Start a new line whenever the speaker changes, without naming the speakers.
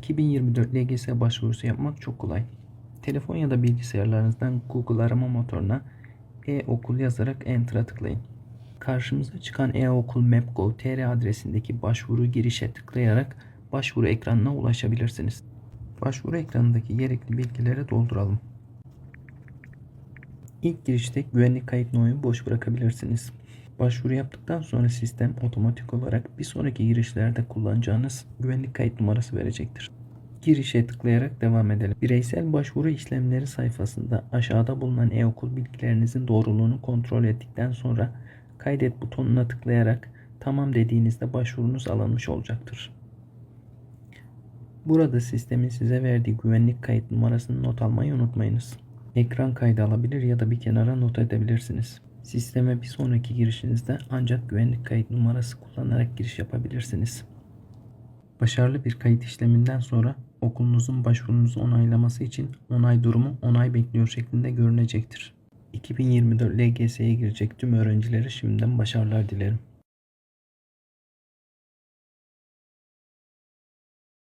2024 LGS başvurusu yapmak çok kolay. Telefon ya da bilgisayarlarınızdan Google arama motoruna e-okul yazarak Enter'a tıklayın. Karşımıza çıkan e-okul map.gov.tr adresindeki başvuru girişe tıklayarak başvuru ekranına ulaşabilirsiniz. Başvuru ekranındaki gerekli bilgileri dolduralım. İlk girişte güvenlik kayıt numarayı boş bırakabilirsiniz. Başvuru yaptıktan sonra sistem otomatik olarak bir sonraki girişlerde kullanacağınız güvenlik kayıt numarası verecektir. Girişe tıklayarak devam edelim. Bireysel başvuru işlemleri sayfasında aşağıda bulunan e-okul bilgilerinizin doğruluğunu kontrol ettikten sonra kaydet butonuna tıklayarak tamam dediğinizde başvurunuz alınmış olacaktır. Burada sistemin size verdiği güvenlik kayıt numarasını not almayı unutmayınız. Ekran kaydı alabilir ya da bir kenara not edebilirsiniz. Sisteme bir sonraki girişinizde ancak güvenlik kayıt numarası kullanarak giriş yapabilirsiniz. Başarılı bir kayıt işleminden sonra okulunuzun başvurunuzu onaylaması için onay durumu onay bekliyor şeklinde görünecektir. 2024 LGS'ye girecek tüm öğrencilere şimdiden başarılar dilerim.